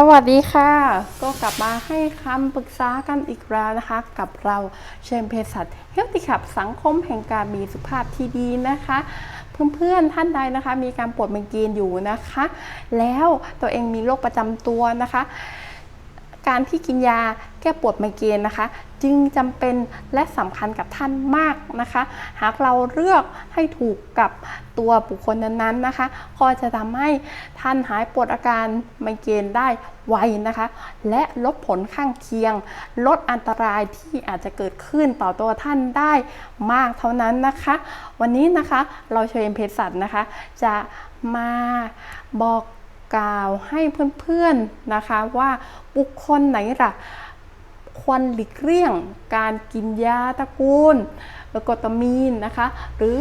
สวัสดีค่ะ ก็กลับมาให้คำปรึกษากันอีกแล้วนะคะ กับเราเชมเพสัตเฮลติขับสังคมแห่งการมีสุขภาพที่ดีนะคะ เพื่อนๆท่านใดนะคะ มีการปวดเมเกรนอยู่นะคะ แล้วตัวเองมีโรคประจำตัวนะคะ การที่กินยาแก้ปวดไมเกรนนะคะ จึงจำเป็นและสำคัญกับท่านมากนะคะ หากเราเลือกให้ถูกกับตัวบุคคลนั้นๆนะคะ ก็จะทำให้ท่านหายปวดอาการไมเกรนได้ไวนะคะ และลดผลข้างเคียง ลดอันตรายที่อาจจะเกิดขึ้นต่อตัวท่านได้มากเท่านั้นนะคะ วันนี้นะคะเราเชิญเภสัชนะคะ จะมาบอก กล่าวให้เพื่อนๆนะคะว่าบุคคลไหนล่ะควรหลีกเลี่ยงการกินยาตระกูลกตามีนนะคะ หรือ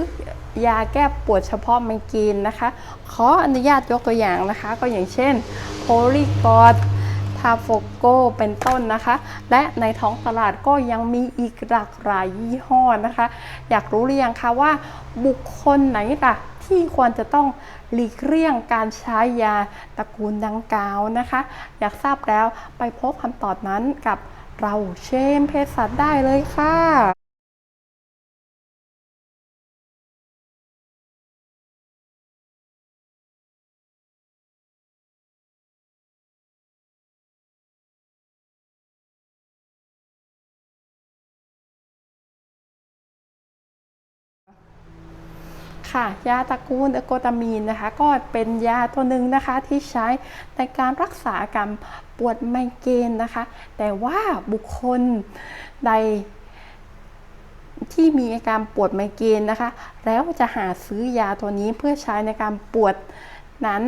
ยาแก้ปวดเฉพาะไมเกรนนะคะ ขออนุญาตยกตัวอย่างนะคะ ก็อย่างเช่นโพลีกอดทาโฟโกเป็นต้นนะคะ และในท้องตลาดก็ยังมีอีกหลากหลายยี่ห้อนะคะ อยากรู้หรือยังคะว่าบุคคลไหนล่ะ ที่ควรจะต้องหลีกเลี่ยงการใช้ยาตระกูลดังกล่าวนะคะ อยากทราบแล้วไปพบคำตอบนั้นกับเราเชมเพศสัตว์ได้เลยค่ะ ค่ะ ยาตระกูลอะโกตามีนนะคะ ก็เป็นยาตัวหนึ่งนะคะที่ใช้ในการรักษาอาการปวดไมเกรนนะคะ แต่ว่าบุคคลใดที่มีอาการปวดไมเกรนนะคะ แล้วจะหาซื้อยาตัวนี้เพื่อใช้ในการปวดนั้น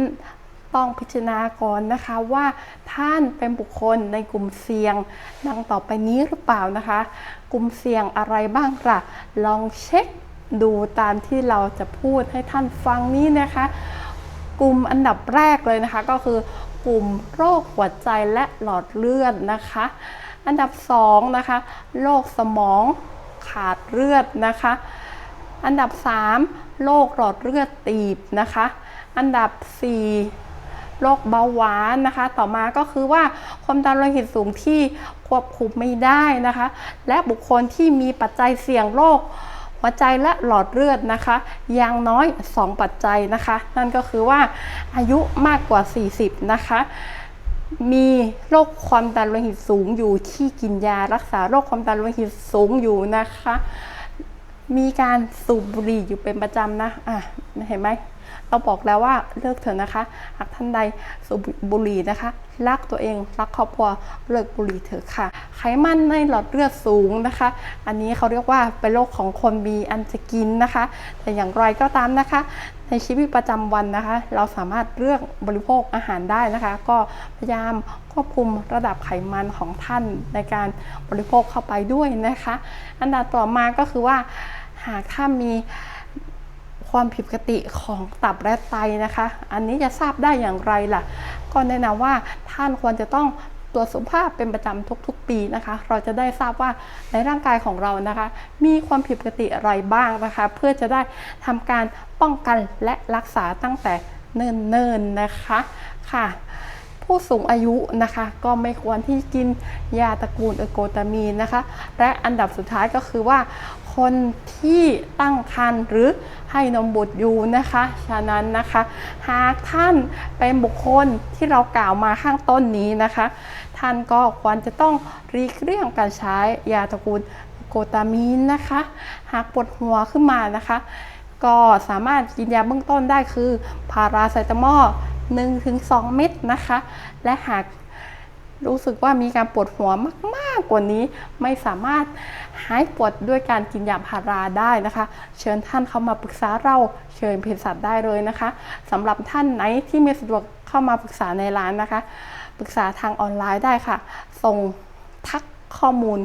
ต้องพิจารณาก่อนนะคะว่าท่านเป็นบุคคลในกลุ่มเสี่ยง ดังต่อไปนี้หรือเปล่านะคะ กลุ่มเสี่ยงอะไรบ้างล่ะ ลองเช็ค ดูตามที่เราจะพูดให้ท่านฟังนี้นะคะ กลุ่มอันดับแรกเลยนะคะ ก็คือกลุ่มโรคหัวใจและหลอดเลือดนะคะ อันดับ2นะคะโรคสมองขาดเลือดนะคะ อันดับ 3 โรคหลอดเลือดตีบนะคะ อันดับ 4 โรคเบาหวานนะคะ ต่อมาก็คือว่าความดันโลหิตสูงที่ควบคุมไม่ได้นะคะ และบุคคลที่มีปัจจัยเสี่ยงโรค หัวใจและหลอดเลือดนะคะ อย่างน้อย 2 ปัจจัยนะคะ นั่นก็คือว่าอายุมากกว่า 40 นะคะมีโรคความดันโลหิตสูงอยู่ที่กินยารักษาโรคความดันโลหิตสูงอยู่นะคะ มีการสูบบุหรี่อยู่เป็นประจำนะ อะ เห็นไหม เราบอกแล้วว่าเลิกเถอะนะคะ หากท่านใดสูบบุหรี่นะคะ รักตัวเอง รักครอบครัว เลิกบุหรี่เถอะค่ะ ไขมันในหลอดเลือดสูงนะคะ อันนี้เขาเรียกว่าเป็นโรคของคนมีอันจะกินนะคะ แต่อย่างไรก็ตามนะคะ ในชีวิตประจำวันนะคะ เราสามารถเลือกบริโภคอาหารได้นะคะ ก็พยายามควบคุมระดับไขมันของท่านในการบริโภคเข้าไปด้วยนะคะ อันดับต่อมาก็คือว่าหากท่านมี ความผิดปกติของตับและไตนะคะ อันนี้จะทราบได้อย่างไรล่ะ ก็แนะนำว่าท่านควรจะต้องตรวจสุขภาพเป็นประจำทุกๆ ปีนะคะ เราจะได้ทราบว่าในร่างกายของเรานะคะ มีความผิดปกติอะไรบ้างนะคะ เพื่อจะได้ทำการป้องกันและรักษาตั้งแต่เนิ่นๆนะคะค่ะ ผู้สูงอายุนะคะ ก็ไม่ควรที่กินยาตระกูลเอโกตามีนนะคะ และอันดับสุดท้ายก็คือว่า คนที่ตั้งครรภ์หรือให้นมบุตรอยู่นะคะ ฉะนั้นนะคะ หากท่านเป็นบุคคลที่เรากล่าวมาข้างต้นนี้นะคะ ท่านก็ควรจะต้องรีกเลี่ยงการใช้ยาตระกูลโกตามีนนะคะ หากปวดหัวขึ้นมานะคะ ก็สามารถกินยาเบื้องต้นได้คือพาราไซตามอล 1-2 เม็ดนะคะ และหากรู้สึกว่ามีการปวดหัวมากๆกว่านี้ ไม่สามารถหายปวดด้วยการกินยาพาราได้นะคะ เชิญท่านเข้ามาปรึกษาเราเชิญเภสัชได้เลยนะคะสำหรับท่านไหนที่ไม่สะดวกเข้ามาปรึกษาในร้านนะคะ ปรึกษาทางออนไลน์ได้ค่ะ ส่งทักข้อมูล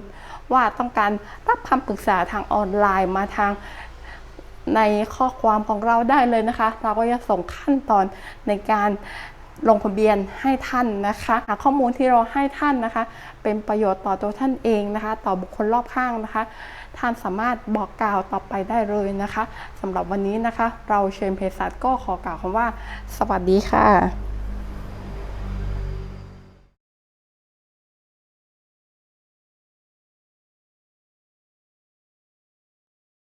ว่าต้องการรับคำปรึกษาทางออนไลน์มาทาง ในข้อความของเราได้เลยนะคะ เราก็จะส่งขั้นตอนในการลงทะเบียนให้ท่านนะคะหาข้อมูลที่เราให้ท่านนะคะ เป็นประโยชน์ต่อตัวท่านเองนะคะ ต่อบุคคลรอบข้างนะคะ ท่านสามารถบอกกล่าวต่อไปได้เลยนะคะสำหรับวันนี้นะคะ เราเชิญเภสัชก็ขอกล่าวคำว่า สวัสดีค่ะ